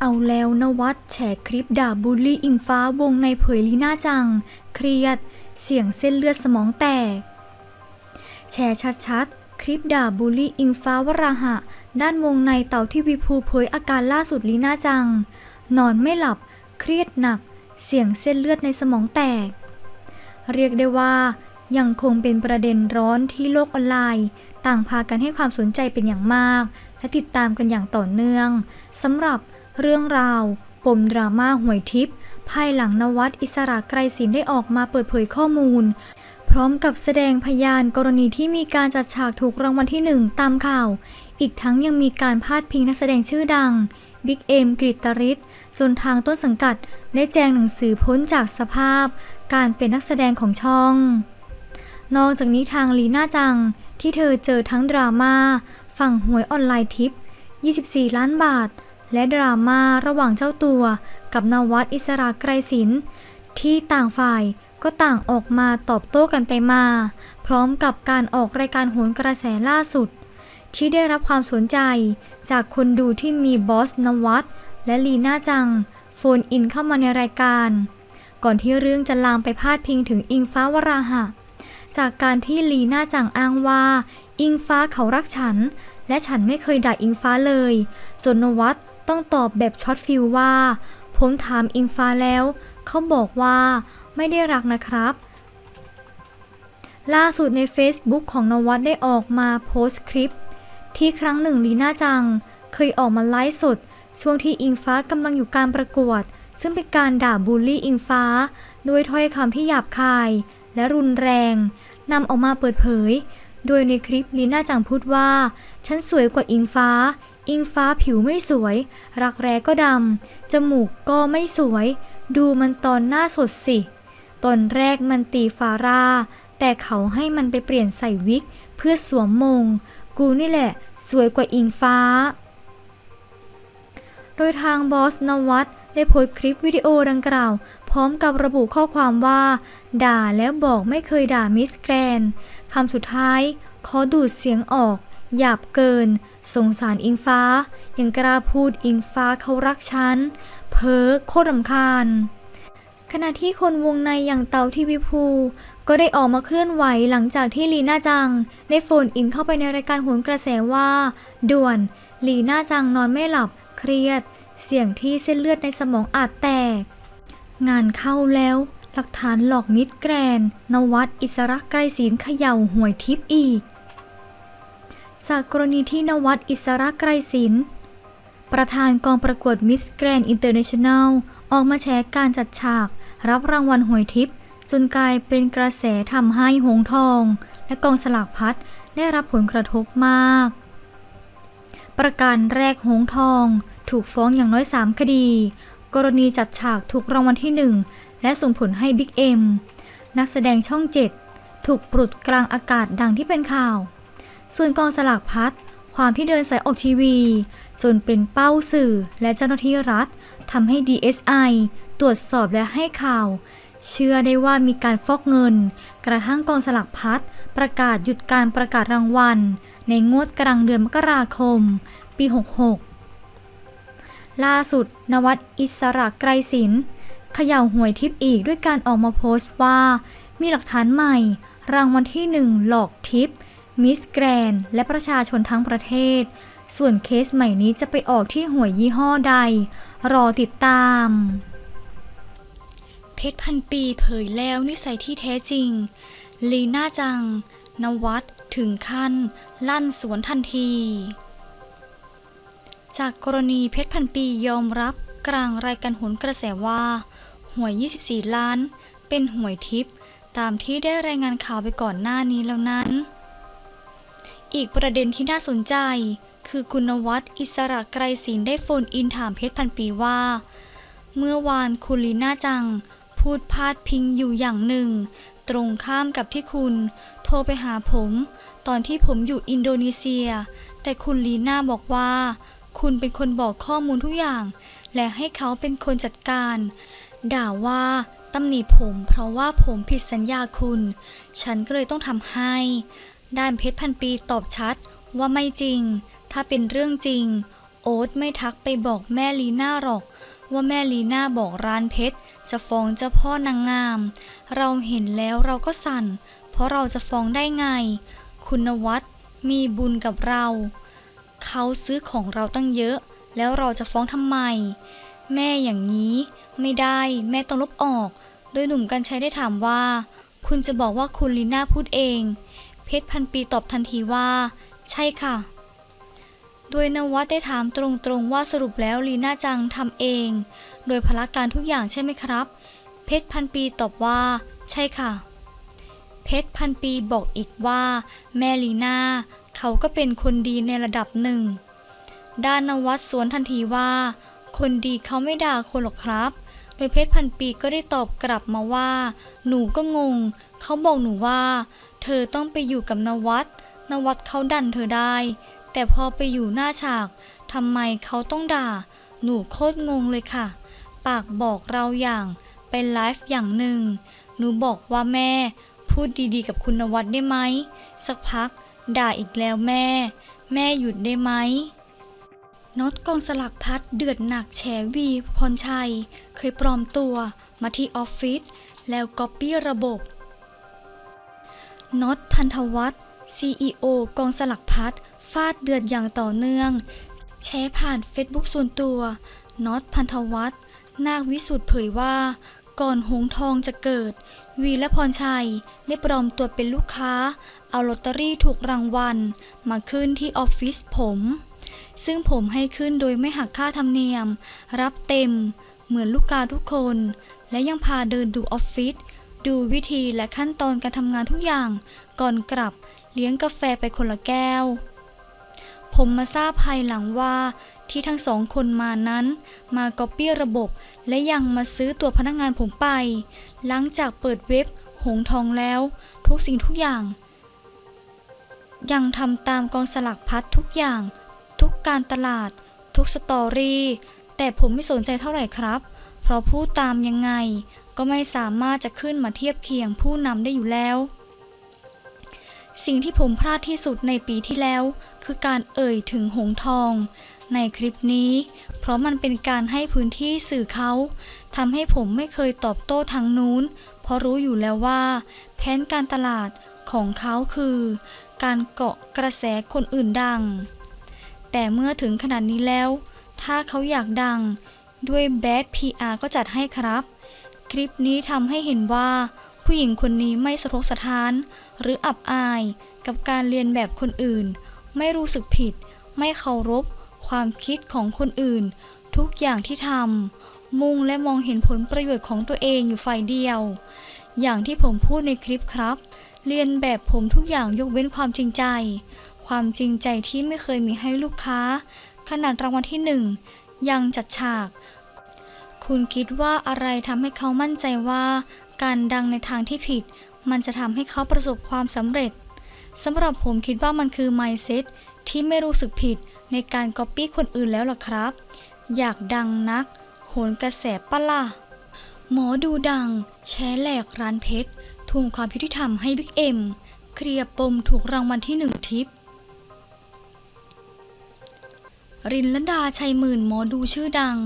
เอาแล้วนวัดแฉคลิปด่าบูลลี่อิงฟ้าวงในเผยลีน่าจัง เครียด เสียงเส้นเลือดสมองแตก แชร์ชัดๆ คลิปด่าบูลลี่อิงฟ้าวราหะ ด้านวงในเต่าที่วีภูเผยอาการล่าสุดลีน่าจัง นอนไม่หลับ เครียดหนัก เสียงเส้นเลือดในสมองแตก เรียกได้ว่า ยังคงเป็นประเด็นร้อนที่โลกออนไลน์ ต่างพากันให้ความสนใจเป็นอย่างมาก และติดตามกันอย่างต่อเนื่องสำหรับ เรื่องราว ปมดราม่าหวยทิพย์ภายหลังนวัดอิสระไกรศิลป์ได้ออกมาเปิดเผยข้อมูล พร้อมกับแสดงพยานกรณีที่มีการจัดฉากถูกรางวัลที่หนึ่งตามข่าว อีกทั้งยังมีการพาดพิงนักแสดงชื่อดังบิ๊กเอ็มกริตริศจนทางต้นสังกัดได้แจ้งหนังสือพ้นจากสภาพ การเป็นนักแสดงของช่อง นอกจากนี้ทางลีน่าจังที่เธอเจอทั้งดราม่าฝั่งหวยออนไลน์ทิป 24 ล้านบาท และดราม่าระหว่างเจ้าตัวกับนวัดอิสระไกรศิลป์ที่ต่างฝ่ายก็ต่างออกมาตอบโต้กันไปมา พร้อมกับการออกรายการโหนกระแสล่าสุด ที่ได้รับความสนใจจากคนดูที่มีบอสนวัดและลีน่าจัง โฟนอินเข้ามาในรายการ ก่อนที่เรื่องจะลามไปพาดพิงถึงอิงฟ้าวราหะ จากการที่ลีน่าจังอ้างว่า อิงฟ้าเขารักฉัน และฉันไม่เคยด่าอิงฟ้าเลย จนนวัด ต้องตอบแบบช็อตฟิลว่า ผมถามอิงฟ้าแล้ว เขาบอกว่าไม่ได้รักนะครับ ล่าสุดใน Facebook ของนวัดได้ออกมาโพสต์คลิป ที่ครั้งหนึ่งลีน่าจัง เคยออกมาไลฟ์สด ช่วงที่อิงฟ้ากำลังอยู่การประกวด ซึ่งเป็นการด่าบูลลี่อิงฟ้า ด้วยถ้อยคำที่หยาบคาย และรุนแรงนำออกมาเปิดเผย โดยในคลิปลีน่าจังพูดว่า ฉันสวยกว่าอิงฟ้า อิงฟ้าผิวไม่สวย รักแร้ก็ดำ จมูกก็ไม่สวย ดูมันตอนหน้าสดสิ ตอนแรกมันตีฟาร่า แต่เขาให้มันไปเปลี่ยนใส่วิก เพื่อสวมมง กูนี่แหละ สวยกว่าอิงฟ้า โดยทางบอสนวัตได้โพสต์คลิปวิดีโอดังกล่าว พร้อมกับระบุข้อความว่า ด่าแล้วบอกไม่เคยด่ามิสแกรนคำสุดท้าย ขอดูดเสียงออก หยาบเกิน สงสารอิงฟ้า ยังกล้าพูดอิงฟ้าเขารักฉัน เพ้อโคตรรำคาญ ขณะที่คนวงในอย่างเตาที่วิภู ก็ได้ออกมาเคลื่อนไหวหลังจากที่ลีน่าจัง ได้โฟนอินเข้าไปในรายการโหนกระแสว่า ด่วน ลีน่าจังนอนไม่หลับ เครียด เสี่ยงที่เส้นเลือดในสมองอาจแตก งานเข้าแล้ว หลักฐานหลอกมิดแกรน นวัดอิสระไกรศิลเขย่าหวยทิพย์อีก จากกรณีที่นวัดอิสระไกรศิลป์ประธานกองประกวดมิสแกรนด์อินเตอร์เนชั่นแนลออกมาแชร์การจัดฉาก รับรางวัลหวยทิพย์จนกลายเป็นกระแสทำให้หงทอง และกองสลากพัดได้รับผลกระทบมาก ประการแรกหงทอง ถูกฟ้องอย่างน้อย 3 คดี กรณีจัดฉากถูกรางวัลที่ 1 และส่งผลให้บิ๊กเอ็มนักแสดงช่อง 7 ถูกปลุดกลางอากาศดังที่เป็นข่าว ส่วนกองสลากพัดความที่เดินสายออกทีวี จนเป็นเป้าสื่อและเจ้าหน้าที่รัฐทำให้ DSI ตรวจสอบและให้ข่าว เชื่อได้ว่ามีการฟอกเงิน กระทั่งกองสลากพัดประกาศหยุดการประกาศรางวัล ในงวดกลางเดือนมกราคม ปี 66 ล่าสุด นวัดอิสระไกรศิลป์เขย่าหวยทิพย์อีกด้วยการออกมาโพสต์ว่า มีหลักฐานใหม่ รางวัลที่ 1 หลอกทิป มิสแกรนและประชาชนทั้งประเทศ ส่วนเคสใหม่นี้จะไปออกที่หวยยี่ห้อใด รอติดตาม เพชรพันปีเผยแล้วนิสัยที่แท้จริง ลีน่าจัง นวัดถึงขั้น ลั่นสวนทันที จากกรณีเพชรพันปียอมรับกลางรายการหนกระแสว่า หวย 24 ล้าน เป็นหวยทิพย์ตามที่ได้รายงานข่าวไปก่อนหน้านี้แล้วนั้น อีกประเด็นที่น่าสนใจ คือคุณวัดอิสระไกรศิลได้โฟนอินถามเพชรพันปีว่า เมื่อวานคุณลีน่าจัง พูดพาดพิงอยู่อย่างหนึ่ง ตรงข้ามกับที่คุณ โทรไปหาผม ตอนที่ผมอยู่อินโดนีเซีย แต่คุณลีน่าบอกว่า คุณเป็นคนบอกข้อมูลทุกอย่าง และให้เขาเป็นคนจัดการ ด่าว่าตำหนิผมเพราะว่าผมผิดสัญญาคุณ ฉันก็เลยต้องทำให้ ด้านเพชรพันปีตอบชัดว่าไม่จริง ถ้าเป็นเรื่องจริง โอ๊ตไม่ทักไปบอกแม่ลีน่าหรอก ว่าแม่ลีน่าบอกร้านเพชรจะฟ้องเจ้าพ่อนางงาม เราเห็นแล้วเราก็สั่น เพราะเราจะฟ้องได้ไง คุณวัดมีบุญกับเรา เขาซื้อของเราตั้งเยอะ แล้วเราจะฟ้องทำไม แม่อย่างนี้ ไม่ได้แม่ต้องลบออก โดยหนุ่มกัญชัยได้ถามว่า คุณจะบอกว่าคุณลีน่าพูดเอง เพชรพันปีตอบทันทีว่า ใช่ค่ะ โดยนวัดได้ถามตรงๆว่าสรุปแล้วลีน่าจังทำเอง โดยพละการทุกอย่างใช่ไหมครับ เพชรพันปีตอบว่า ใช่ค่ะ เพชรพันปีบอกอีกว่า แม่ลีน่าเขาก็เป็นคนดีในระดับหนึ่ง ด้านนวัดสวนทันทีว่า คนดีเขาไม่ด่าคนหรอกครับโดยเพชรพันปีก็ได้ตอบกลับมาว่า หนูก็งง เขาบอกหนูว่า เธอต้องไปอยู่กับนวัดนวัดเขาดันเธอได้ แต่พอไปอยู่หน้าฉากทำไมเขาต้องด่า หนูโคตรงงเลยค่ะ ปากบอกเราอย่างไปไลฟ์อย่างหนึ่ง หนูบอกว่าแม่ พูดดีๆกับคุณนวัดได้ไหม สักพัก ด่าอีกแล้วแม่ แม่หยุดได้ไหมน็อตกองสลักพัดเดือดหนักแฉวีพรชัย เคยปลอมตัวมาที่ออฟฟิศแล้วก๊อปปี้ระบบ น็อตพันธวัฒน์ CEO กองสลักพัดฟาดเดือดอย่างต่อเนื่อง แชร์ผ่านเฟซบุ๊กส่วนตัว น็อตพันธวัฒน์ นาควิสุทธ์เผยว่า ก่อนหงทองจะเกิด วีและพรชัย ได้ปลอมตัวเป็นลูกค้า เอาลอตเตอรี่ถูกรางวัล มาขึ้นที่ออฟฟิศผม ซึ่งผมให้ขึ้นโดยไม่หักค่าธรรมเนียม รับเต็ม เหมือนลูกค้าทุกคน และยังพาเดินดูออฟฟิศ ดูวิธีและขั้นตอนการทำงานทุกอย่าง ก่อนกลับเลี้ยงกาแฟไปคนละแก้ว ผมมาทราบภายหลังว่าที่ทั้งสองคนมานั้น มาก๊อปปี้ระบบ และยังมาซื้อตัวพนักงานผมไป หลังจากเปิดเว็บหงทองแล้ว ทุกสิ่งทุกอย่าง ยังทำตามกองสลักพัดทุกอย่าง ทุกการตลาด ทุกสตอรี่แต่ผมไม่สนใจเท่าไหร่ครับ เพราะผู้ตามยังไง ก็ไม่สามารถจะขึ้นมาเทียบเคียงผู้นำได้อยู่แล้ว สิ่งที่ผมพลาดที่สุดในปีที่แล้ว คือการเอ่ยถึงหงทอง ในคลิปนี้ เพราะมันเป็นการให้พื้นที่สื่อเขาทำให้ผมไม่เคยตอบโต้ทางนู้น เพราะรู้อยู่แล้วว่า แผนการตลาดของเขาคือ การเกาะกระแสคนอื่นดัง แต่เมื่อถึงขนาดนี้แล้ว ถ้าเขาอยากดังด้วยแบด PR ก็จัดให้ครับ คลิปนี้ทำให้เห็นว่า ผู้หญิงคนนี้ไม่สะทกสะท้าน หรืออับอายกับการเรียนแบบคนอื่น ไม่รู้สึกผิด ไม่เคารพ ความคิดของคนอื่น ทุกอย่างที่ทำมุ่งและมองเห็นผลประโยชน์ของตัวเองอยู่ฝ่ายเดียว อย่างที่ผมพูดในคลิปครับ เรียนแบบผมทุกอย่างยกเว้นความจริงใจ ความจริงใจที่ไม่เคยมีให้ลูกค้า ขนาดรางวัลที่หนึ่งยังจัดฉาก คุณคิดว่าอะไรทำให้เขามั่นใจว่า การดังในทางที่ผิด มันจะทำให้เขาประสบความสำเร็จสำหรับผมคิดว่ามันคือ mindset ที่ไม่รู้สึกผิดในการก๊อปปี้คนอื่นแล้วล่ะครับ อยากดังนัก โหนกระแสปะล่ะ หมอดูดัง แชร์แหลกร้านเพชรทวงความยุติธรรมให้บิ๊กเอ็มเคลียร์ปมถูกรางวัลที่หนึ่งทิป รินลดาชัยหมื่นหมอดูชื่อดัง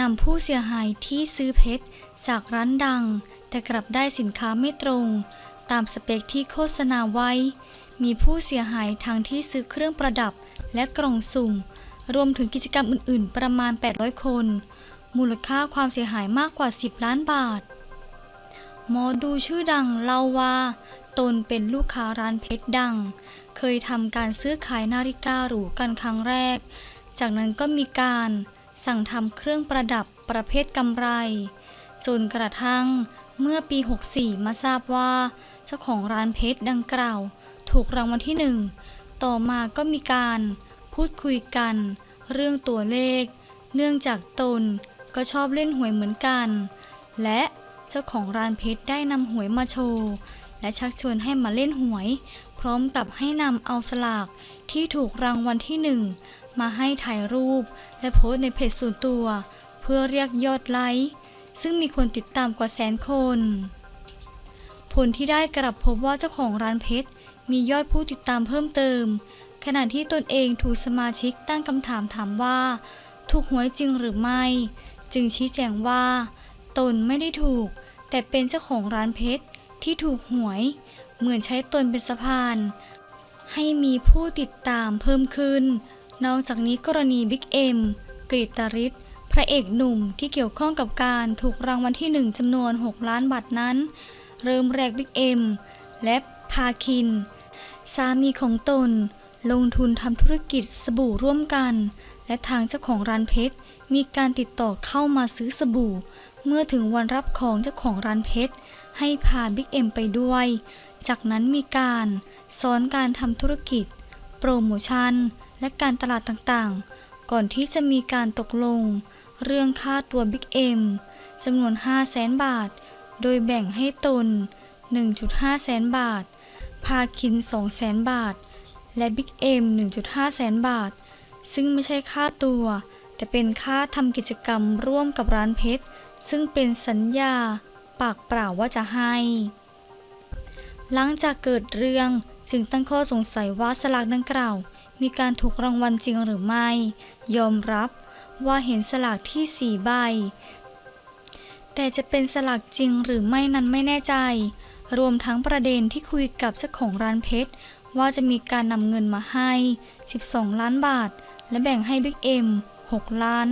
นำผู้เสียหายที่ซื้อเพชรจากร้านดัง แต่กลับได้สินค้าไม่ตรง ตามสเปคที่โฆษณาไว้ มีผู้เสียหายทั้งที่ซื้อเครื่องประดับและกล่องสุ่ม รวมถึงกิจกรรมอื่น ๆ ประมาณ 800 คน มูลค่าความเสียหายมากกว่า 10 ล้านบาท หมอดูชื่อดังเล่าว่า ตนเป็นลูกค้าร้านเพชรดัง เคยทำการซื้อขายนาฬิกาหรูกันครั้งแรก จากนั้นก็มีการ สั่งทำเครื่องประดับประเภทกำไร จนกระทั่งเมื่อปี 64 มาทราบว่า เจ้าของร้านเพชรดังกล่าว ถูกรางวัลที่หนึ่งต่อมาก็มีการพูดคุยกัน เรื่องตัวเลข เนื่องจากตนก็ชอบเล่นหวยเหมือนกัน และเจ้าของร้านเพชรได้นำหวยมาโชว์ และชักชวนให้มาเล่นหวย พร้อมกับให้นำเอาสลากที่ถูกรางวัลที่หนึ่ง มาให้ถ่ายรูป และโพสในเพจส่วนตัว เพื่อเรียกยอดไลค์ซึ่งมีคนติดตามกว่าแสนคน ผลที่ได้กลับพบว่าเจ้าของร้านเพชรมียอดผู้ติดตามเพิ่มเติม ขณะที่ตนเองถูกสมาชิกตั้งคำถามถามว่า ถูกหวยจริงหรือไม่ จึงชี้แจงว่า ตนไม่ได้ถูก แต่เป็นเจ้าของร้านเพชรที่ถูกหวย เหมือนใช้ตนเป็นสะพาน ให้มีผู้ติดตามเพิ่มขึ้น นอกจากนี้กรณีบิ๊กเอ็มกฤตริศพระเอกหนุ่มที่เกี่ยวข้องกับการถูกรางวัลที่หนึ่งจำนวน 6 ล้านบาทนั้น เริ่มแรกบิ๊กเอ็มและพาคิน สามีของตน ลงทุนทำธุรกิจสบู่ร่วมกัน และทางเจ้าของร้านเพชร มีการติดต่อเข้ามาซื้อสบู่ เมื่อถึงวันรับของเจ้าของร้านเพชร ให้พาบิ๊กเอ็มไปด้วย จากนั้นมีการสอนการทำธุรกิจ โปรโมชั่น และการตลาดต่างๆ ก่อนที่จะมีการตกลง เรื่องค่าตัวบิ๊กเอ็มจำนวน5 0 0แสนบาท โดยแบ่งให้ตน 1.5 แสนบาท พาคิน 2 แสนบาท และบิ๊กเอ็ม1.5 แสนบาท ซึ่งไม่ใช่ค่าตัว แต่เป็นค่าทำกิจกรรมร่วมกับร้านเพชร ซึ่งเป็นสัญญา ปากเปล่าว่าจะให้ หลังจากเกิดเรื่องจึงตั้งข้อสงสัยว่าสลากดังกล่าว มีการถูกรางวัลจริงหรือไม่ ยอมรับว่าเห็นสลากที่สี่ใบ แต่จะเป็นสลากจริงหรือไม่นั้นไม่แน่ใจ รวมทั้งประเด็นที่คุยกับเจ้าของร้านเพชร ว่าจะมีการนำเงินมาให้ 12 ล้านบาท และแบ่งให้บิ๊กเอ็ม6ล้าน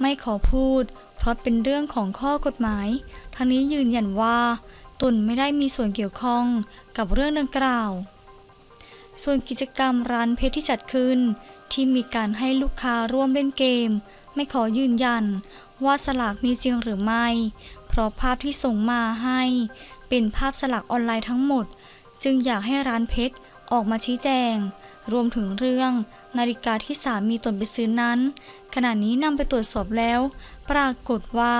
ไม่ขอพูด เพราะเป็นเรื่องของข้อกฎหมาย ทั้งนี้ยืนยันว่าตนไม่ได้มีส่วนเกี่ยวข้องกับเรื่องดังกล่าว ส่วนกิจกรรมร้านเพชรที่จัดขึ้น ที่มีการให้ลูกค้าร่วมเล่นเกม ไม่ขอยืนยัน ว่าสลากมีจริงหรือไม่ เพราะภาพที่ส่งมาให้ เป็นภาพสลากออนไลน์ทั้งหมด จึงอยากให้ร้านเพชรออกมาชี้แจง รวมถึงเรื่อง นาฬิกาที่สามีตนไปซื้อนั้น ขณะนี้นำไปตรวจสอบแล้ว ปรากฏว่า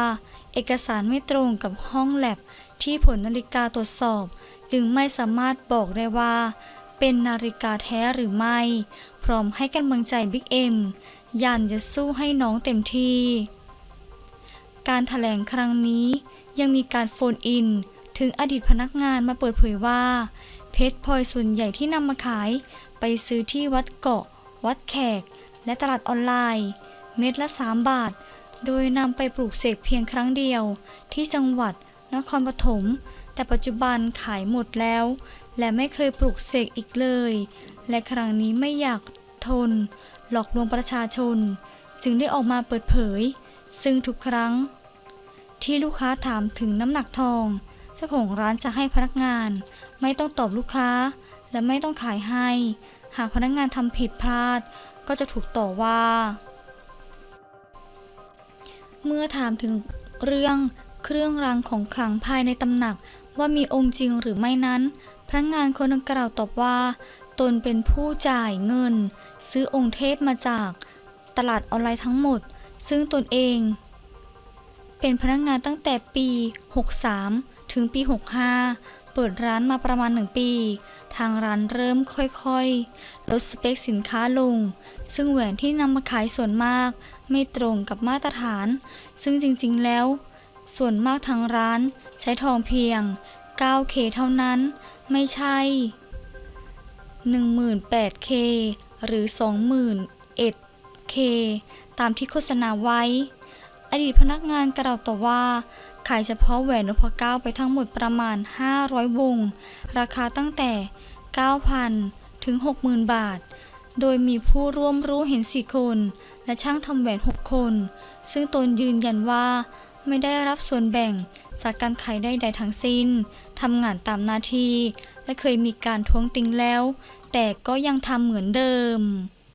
เอกสารไม่ตรงกับห้องแลบที่ผลนาฬิกาตรวจสอบ จึงไม่สามารถบอกได้ว่า เป็นนาฬิกาแท้หรือไม่ พร้อมให้กำลังใจบิ๊กเอ็มยันจะสู้ให้น้องเต็มที่ การถแถลงครั้งนี้ยังมีการโฟนอิน ถึงอดีตพนักงานมาเปิดเผยว่า เพชรพลอยส่วนใหญ่ที่นำมาขาย ไปซื้อที่วัดเกาะ วัดแขก และตลาดออนไลน์ เม็ดละ 3 บาท โดยนำไปปลูกเสกเพียงครั้งเดียว ที่จังหวัดนครปฐมแต่ปัจจุบันขายหมดแล้ว และไม่เคยปลูกเสกอีกเลย และครั้งนี้ไม่อยากทน หลอกลวงประชาชน จึงได้ออกมาเปิดเผย ซึ่งทุกครั้ง ที่ลูกค้าถามถึงน้ำหนักทองเจ้าของร้านจะให้พนักงาน ไม่ต้องตอบลูกค้า และไม่ต้องขายให้ หากพนักงานทำผิดพลาด ก็จะถูกต่อว่า เมื่อถามถึงเรื่องเครื่องรางของขลังภายในตำหนักว่ามีองค์จริงหรือไม่นั้น พนักงานคนดังกล่าวตอบว่า ตนเป็นผู้จ่ายเงิน ซื้อองค์เทพมาจากตลาดออนไลน์ทั้งหมด ซึ่งตนเอง เป็นพนักงานตั้งแต่ปี 63 ถึงปี 65 เปิดร้านมาประมาณ 1 ปี ทางร้านเริ่มค่อยๆ ลดสเปคสินค้าลง ซึ่งแหวนที่นำมาขายส่วนมาก ไม่ตรงกับมาตรฐาน ซึ่งจริงๆแล้ว ส่วนมากทางร้านใช้ทองเพียง 9K เท่านั้น ไม่ใช่ 18K หรือ 21K ตามที่โฆษณาไว้ อดีตพนักงานกล่าวต่อว่า ขายเฉพาะแหวนนพเก้าไปทั้งหมดประมาณ 500 วง ราคาตั้งแต่ 9,000 ถึง 60,000 บาท โดยมีผู้ร่วมรู้เห็น 4 คน และช่างทำแหวน 6 คน ซึ่งตนยืนยันว่าไม่ได้รับส่วนแบ่ง จากการขายใดๆทั้งสิ้นทำงานตามหน้าที่ และเคยมีการท้วงติงแล้ว แต่ก็ยังทำเหมือนเดิม